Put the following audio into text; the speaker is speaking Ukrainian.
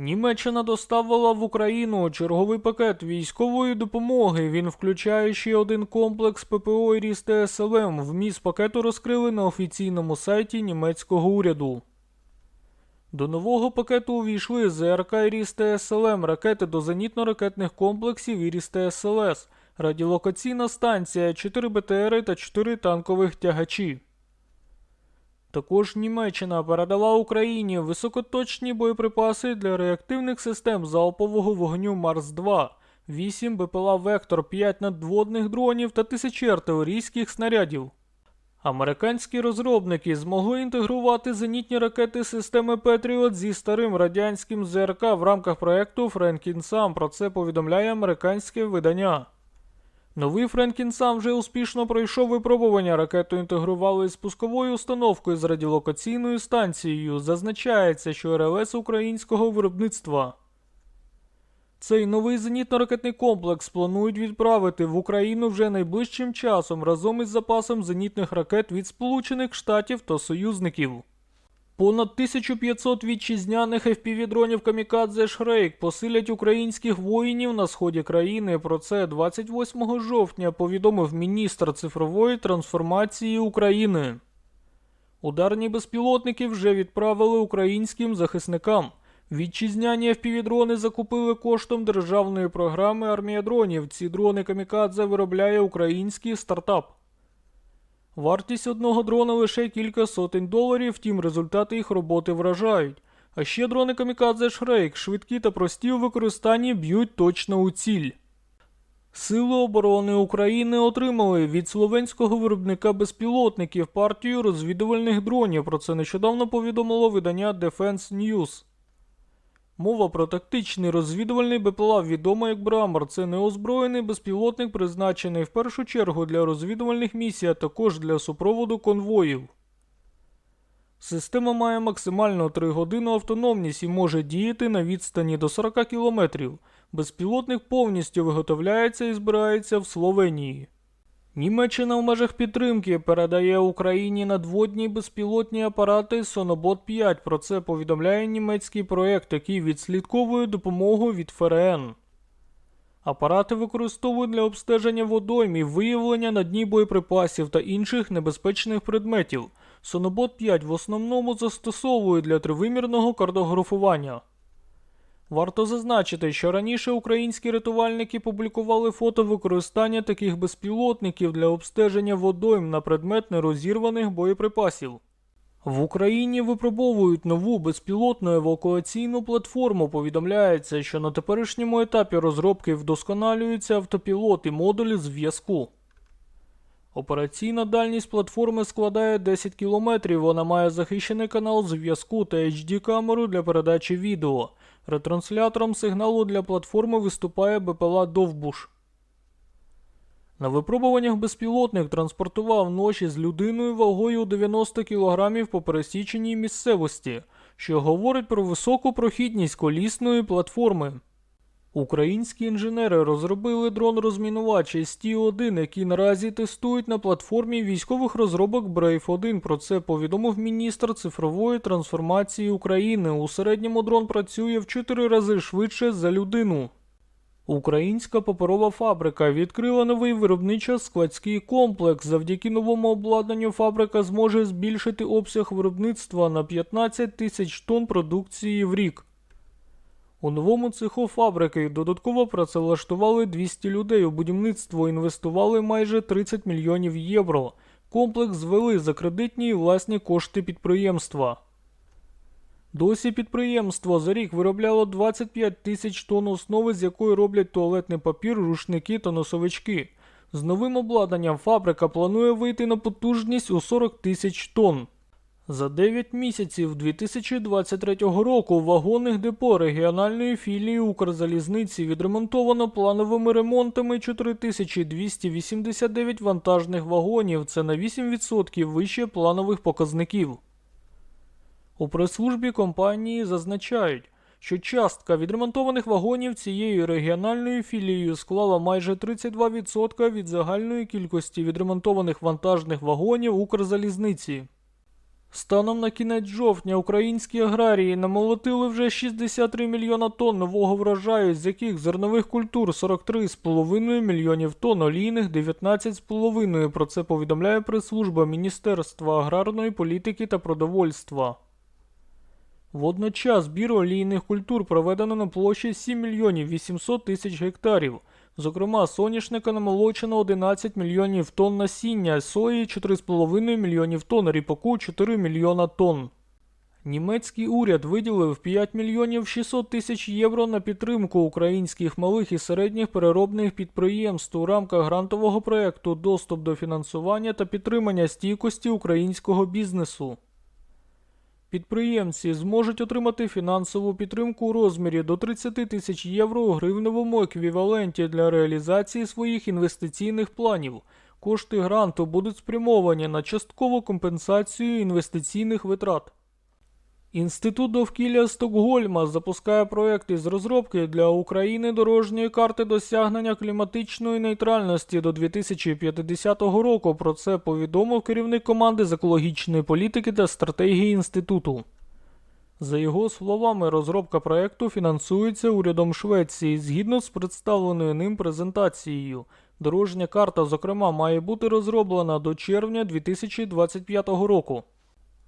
Німеччина доставила в Україну черговий пакет військової допомоги. Він включає ще один комплекс ППО і ріст СЛМ. Вміст пакету розкрили на офіційному сайті німецького уряду. До нового пакету увійшли ЗРК і ріст СЛМ, ракети до зенітно-ракетних комплексів і ріст СЛС, радіолокаційна станція, 4 БТРи та 4 танкових тягачі. Також Німеччина передала Україні високоточні боєприпаси для реактивних систем залпового вогню Марс-2, 8 БПЛА Вектор, 5 надводних дронів та тисячі артилерійських снарядів. Американські розробники змогли інтегрувати зенітні ракети системи Петріот зі старим радянським ЗРК в рамках проекту Френкінсам. Про це повідомляє американське видання. Новий Френкінсам вже успішно пройшов випробування. Ракету інтегрували з установкою з радіолокаційною станцією. Зазначається, що РЛС українського виробництва. Цей новий зенітно-ракетний комплекс планують відправити в Україну вже найближчим часом разом із запасом зенітних ракет від Сполучених Штатів та союзників. Понад 1500 вітчизняних FPV-дронів Камікадзе Шрейк посилять українських воїнів на сході країни. Про це 28 жовтня повідомив міністр цифрової трансформації України. Ударні безпілотники вже відправили українським захисникам. Вітчизняні FPV-дрони закупили коштом державної програми Армія дронів. Ці дрони Камікадзе виробляє український стартап. Вартість одного дрона лише кілька сотень доларів, втім результати їх роботи вражають. А ще дрони Камікадзе Шрейк швидкі та прості у використанні б'ють точно у ціль. Сили оборони України отримали від словенського виробника безпілотників партію розвідувальних дронів. Про це нещодавно повідомило видання Defense News. Мова про тактичний розвідувальний БПЛА, відомо як Брамер. Це неозброєний безпілотник, призначений в першу чергу для розвідувальних місій, а також для супроводу конвоїв. Система має максимально 3 години автономність і може діяти на відстані до 40 км. Безпілотник повністю виготовляється і збирається в Словенії. Німеччина в межах підтримки передає Україні надводні безпілотні апарати Сонобот 5. Про це повідомляє німецький проект, який відслідковує допомогу від ФРН. Апарати використовують для обстеження водойм і виявлення на дні боєприпасів та інших небезпечних предметів. Сонобот 5 в основному застосовують для тривимірного картографування. Варто зазначити, що раніше українські рятувальники публікували фото використання таких безпілотників для обстеження водойм на предмет нерозірваних боєприпасів. В Україні випробовують нову безпілотну евакуаційну платформу. Повідомляється, що на теперішньому етапі розробки вдосконалюються автопілот і модулі зв'язку. Операційна дальність платформи складає 10 км. Вона має захищений канал зв'язку та HD-камеру для передачі відео. Ретранслятором сигналу для платформи виступає БПЛА Довбуш. На випробуваннях безпілотник транспортував ноші з людиною вагою 90 кг по пересіченій місцевості, що говорить про високу прохідність колісної платформи. Українські інженери розробили дрон-розмінувач ST-1, який наразі тестують на платформі військових розробок Brave 1. Про це повідомив міністр цифрової трансформації України. У середньому дрон працює в 4 рази швидше за людину. Українська паперова фабрика відкрила новий виробничо-складський комплекс. Завдяки новому обладнанню фабрика зможе збільшити обсяг виробництва на 15 тисяч тонн продукції в рік. У новому цеху фабрики додатково працевлаштували 200 людей. У будівництво інвестували майже 30 мільйонів євро. Комплекс звели за кредитні і власні кошти підприємства. Досі підприємство за рік виробляло 25 тисяч тонн основи, з якої роблять туалетний папір, рушники та носовички. З новим обладнанням фабрика планує вийти на потужність у 40 тисяч тонн. За 9 місяців 2023 року вагонних депо регіональної філії Укрзалізниці відремонтовано плановими ремонтами 4289 вантажних вагонів. Це на 8% вище планових показників. У прес-службі компанії зазначають, що частка відремонтованих вагонів цією регіональною філією склала майже 32% від загальної кількості відремонтованих вантажних вагонів Укрзалізниці. Станом на кінець жовтня українські аграрії намолотили вже 63 мільйона тонн нового врожаю, з яких зернових культур 43,5 мільйонів тонн, олійних 19,5. Про це повідомляє прес-служба Міністерства аграрної політики та продовольства. Водночас збір олійних культур проведено на площі 7 мільйонів 800 тисяч гектарів. Зокрема, соняшника намолочено 11 мільйонів тонн насіння, сої 4,5 мільйонів тонн, ріпаку 4 мільйона тонн. Німецький уряд виділив 5 мільйонів 600 тисяч євро на підтримку українських малих і середніх переробних підприємств у рамках грантового проекту Доступ до фінансування та підтримання стійкості українського бізнесу. Підприємці зможуть отримати фінансову підтримку у розмірі до 30 тисяч євро у гривневому еквіваленті для реалізації своїх інвестиційних планів. Кошти гранту будуть спрямовані на часткову компенсацію інвестиційних витрат. Інститут довкілля Стокгольма запускає проект із розробки для України дорожньої карти досягнення кліматичної нейтральності до 2050 року. Про це повідомив керівник команди з екологічної політики та стратегії інституту. За його словами, розробка проекту фінансується урядом Швеції згідно з представленою ним презентацією. Дорожня карта, зокрема, має бути розроблена до червня 2025 року.